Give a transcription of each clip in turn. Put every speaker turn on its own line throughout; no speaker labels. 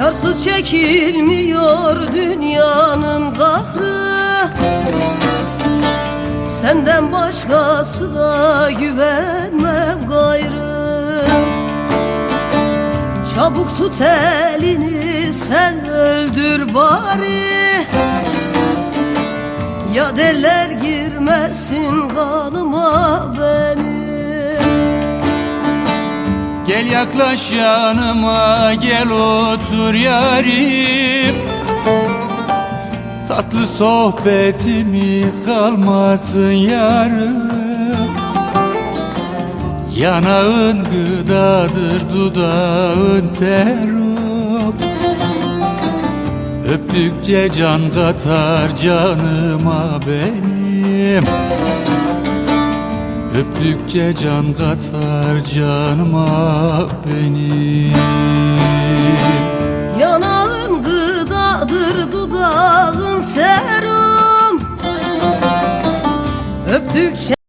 Sensiz çekilmiyor dünyanın kahrı. Senden başkasına güvenmem gayrı. Çabuk tut elini sen öldür bari. Ya deller girmesin kanıma benim
Gel yaklaş yanıma gel otur yarim. Tatlı sohbetimiz kalmasın yarım. Yanağın gıdadır dudağın serum. Öptükçe can katar canıma benim Öptükçe can katar canıma benim
Yanağın gıdadır dudağın serum. Öptükçe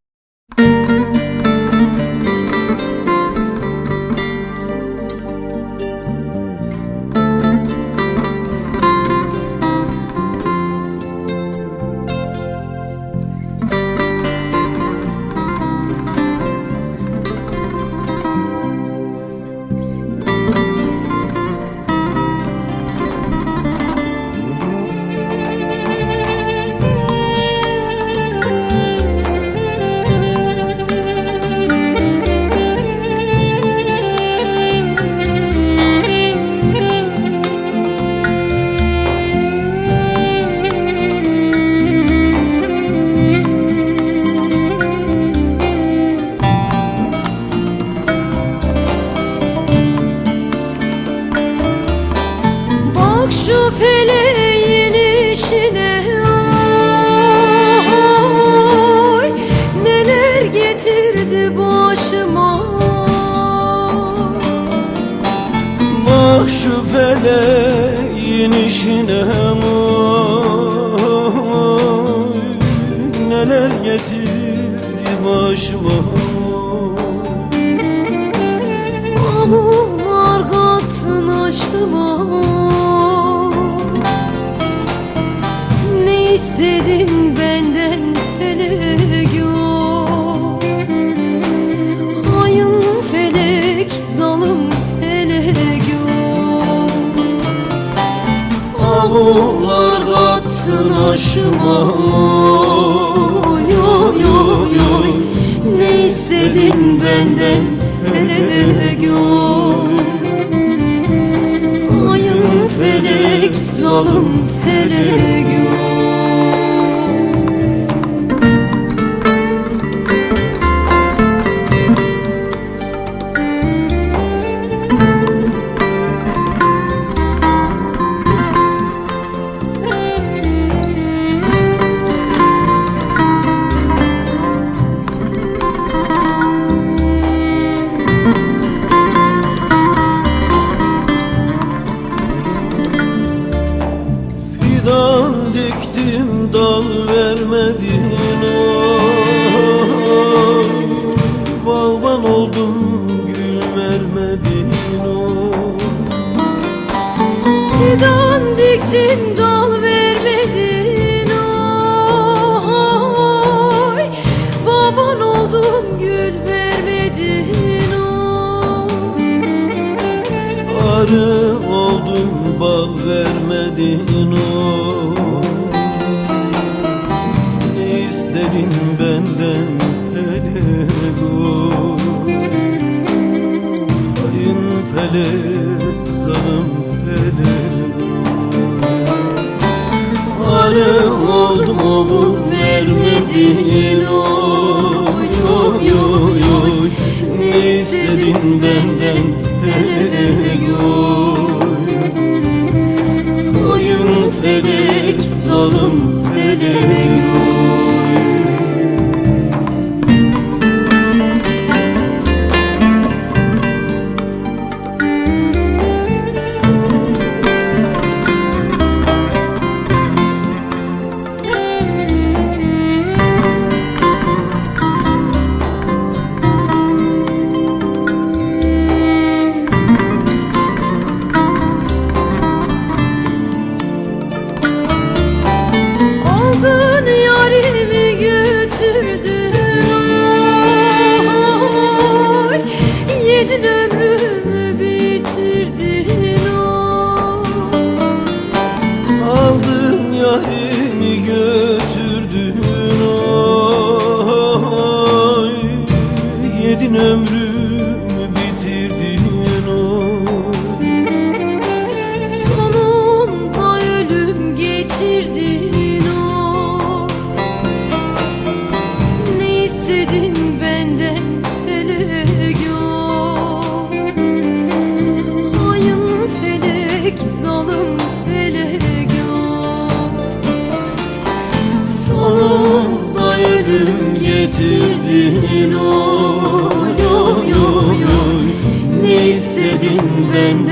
feleğin işine oy, Neler getirdi başıma?
Bak şu feleğin işine oy, Neler getirdi başıma
kattın aşıma Oy oy oy oy Ne istedin benden? Felek yok Ayın felek zalim felek
dal vermedin? Oy Baban oldum gül vermedin. Oy
Arı oldum bal vermedin. Oy Ne istedin benden felek? Oy
Ayın felek vermedin oy oy oy oy. Ne istedin benden? Felek oy Oyun felek zalim felek oy Bitirdin ömrümü bitirdin oy Sonunda ölüm getirdin oy Ne istedin benden felek oy Hain felek zalim felek oy Sonunda ölüm getirdin oy When